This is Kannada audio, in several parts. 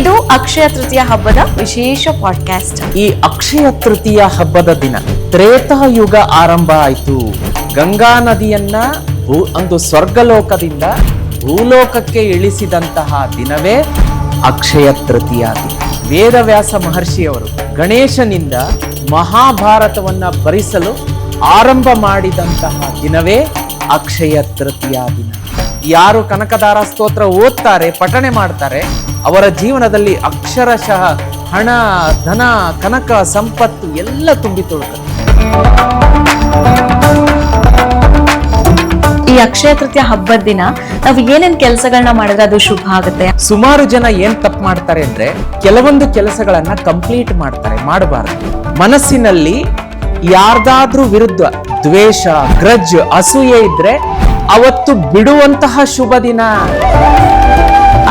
ಅಕ್ಷಯ ತೃತೀಯ ಹಬ್ಬದ ವಿಶೇಷ ಪಾಡ್ಕಾಸ್ಟ್ ಈ ಅಕ್ಷಯ ತೃತೀಯ ಹಬ್ಬದ ದಿನ ತ್ರೇತಾಯುಗ ಆರಂಭ ಆಯಿತು. ಗಂಗಾ ನದಿಯನ್ನ ಭೂ, ಒಂದು ಸ್ವರ್ಗಲೋಕದಿಂದ ಭೂಲೋಕಕ್ಕೆ ಇಳಿಸಿದಂತಹ ದಿನವೇ ಅಕ್ಷಯ ತೃತೀಯ ದಿನ. ವೇದವ್ಯಾಸ ಮಹರ್ಷಿಯವರು ಗಣೇಶನಿಂದ ಮಹಾಭಾರತವನ್ನ ಭರಿಸಲು ಆರಂಭ ಮಾಡಿದಂತಹ ದಿನವೇ ಅಕ್ಷಯ ತೃತೀಯ ದಿನ. ಯಾರು ಕನಕದಾರ ಸ್ತೋತ್ರ ಓದ್ತಾರೆ ಪಠಣೆ ಮಾಡ್ತಾರೆ ಅವರ ಜೀವನದಲ್ಲಿ ಅಕ್ಷರಶಃ ಹಣ ಧನ ಕನಕ ಸಂಪತ್ತು ಎಲ್ಲ ತುಂಬಿ ತುಳುಕುತ್ತೆ ಈ ಅಕ್ಷಯ ತೃತೀಯ ಹಬ್ಬದ ದಿನ ನಾವು ಏನೇನ್ ಕೆಲಸಗಳನ್ನ ಮಾಡಿದ್ರೆ ಅದು ಶುಭ ಆಗುತ್ತೆ? ಸುಮಾರು ಜನ ಏನ್ ತಪ್ಪು ಮಾಡ್ತಾರೆ ಅಂದ್ರೆ ಕೆಲವೊಂದು ಕೆಲಸಗಳನ್ನ ಕಂಪ್ಲೀಟ್ ಮಾಡ್ತಾರೆ ಮಾಡಬಾರದು. ಮನಸ್ಸಿನಲ್ಲಿ ಯಾರ್ದಾದ್ರೂ ವಿರುದ್ಧ ದ್ವೇಷ ಗ್ರಜ್ ಅಸೂಯೆ ಇದ್ರೆ ಅವತ್ತು ಬಿಡುವಂತಹ ಶುಭ ದಿನ.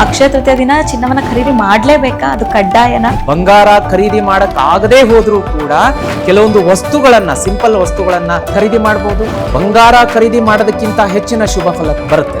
ಅಕ್ಷಯ ತೃತೀಯ ದಿನ ಚಿನ್ನವನ್ನ ಖರೀದಿ ಮಾಡ್ಲೇಬೇಕಾ? ಅದು ಕಡ್ಡಾಯನ? ಬಂಗಾರ ಖರೀದಿ ಮಾಡಕ್ ಆಗದೆ ಹೋದ್ರೂ ಕೂಡ ಕೆಲವೊಂದು ವಸ್ತುಗಳನ್ನ ಸಿಂಪಲ್ ವಸ್ತುಗಳನ್ನ ಖರೀದಿ ಮಾಡಬಹುದು ಬಂಗಾರ ಖರೀದಿ ಮಾಡೋದಕ್ಕಿಂತ ಹೆಚ್ಚಿನ ಶುಭ ಫಲ ಬರುತ್ತೆ.